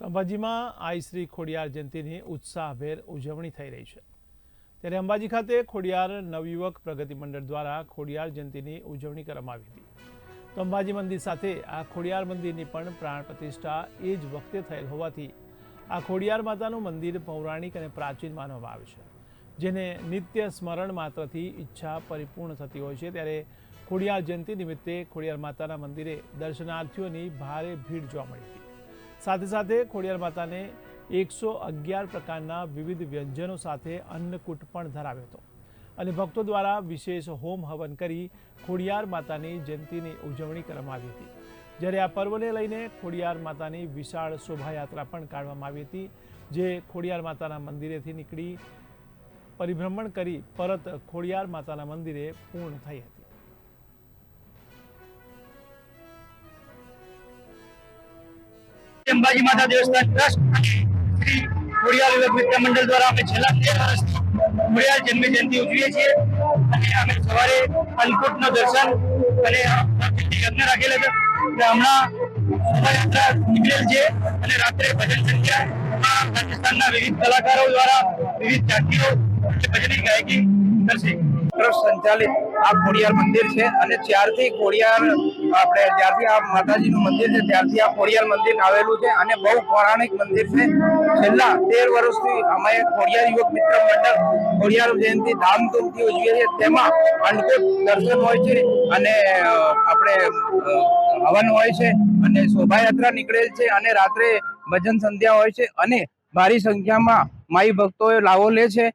તો અંબાજીમાં આઈ શ્રી ખોડિયાર જયંતિની ઉત્સાહભેર ઉજવણી થઈ રહી છે. ત્યારે અંબાજી ખાતે ખોડિયાર નવયુવક પ્રગતિ મંડળ દ્વારા ખોડિયાર જયંતિની ઉજવણી કરવામાં આવી હતી. તો અંબાજી મંદિર સાથે આ ખોડિયાર મંદિરની પણ પ્રાણ પ્રતિષ્ઠા એ જ વખતે થયેલ હોવાથી આ ખોડિયાર માતાનું મંદિર પૌરાણિક અને પ્રાચીન માનવામાં આવે છે. જેને નિત્ય સ્મરણ માત્રથી ઈચ્છા પરિપૂર્ણ થતી હોય છે. ત્યારે ખોડિયાર જયંતિ નિમિત્તે ખોડિયાર માતાના મંદિરે દર્શનાર્થીઓની ભારે ભીડ જોવા મળી હતી. સાથે સાથે ખોડિયાર માતાને એકસો અગિયાર પ્રકારના વિવિધ વ્યંજનો સાથે અન્નકૂટ પણ ધરાવ્યો હતો. અને ભક્તો દ્વારા વિશેષ હોમ હવન કરી ખોડિયાર માતાની જયંતિની ઉજવણી કરવામાં આવી હતી. જ્યારે આ પર્વને લઈને ખોડિયાર માતાની વિશાળ શોભાયાત્રા પણ કાઢવામાં આવી હતી, જે ખોડિયાર માતાના મંદિરેથી નીકળી પરિભ્રમણ કરી પરત ખોડિયાર માતાના મંદિરે પૂર્ણ થઈ હતી. અંબાજી માતા દેવસ્થાન ટ્રસ્ટ શ્રી ખોડિયાર મિત્ર મંડળ દ્વારા અમે છેલ્લા તેર વર્ષથી ખોડિયાર જન્મ જયંતિ ઉજવીએ છીએ. અને અમે સવારે અન્નકૂટનું દર્શન અને યજ્ઞ રાખેલા છે અને હમણાં શોભાયાત્રા નીકળેલ છે અને રાત્રે ભજન સંધ્યા રાજસ્થાનના વિવિધ કલાકારો દ્વારા વિવિધ જાતિઓ ભજની ગાયકી કરશે. ટ્રસ્ટ સંચાલિત આ ખોડિયાર મંદિર છે અને ચારથી ખોડિયાર આપણે જ્યારથી આ માતાજીનું મંદિર છે, ત્યારથી આ ખોડિયાર મંદિર આવેલું છે અને બહુ પૌરાણિક મંદિર છે. છેલ્લા તેર વર્ષથી અમે ખોડિયાર યુવક મિત્ર મંડળ ખોડિયાર જયંતિ ધામધૂમથી ઉજવીએ છીએ. તેમાં અંડકોટ દર્શન હોય છે અને આપણે હવન હોય છે અને શોભાયાત્રા નીકળેલ છે અને રાત્રે ભજન સંધ્યા હોય છે અને ભારી સંખ્યામાં માઈ ભક્તોએ લાવો લે છે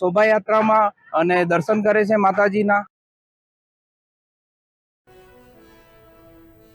શોભાયાત્રામાં અને દર્શન કરે છે માતાજીના.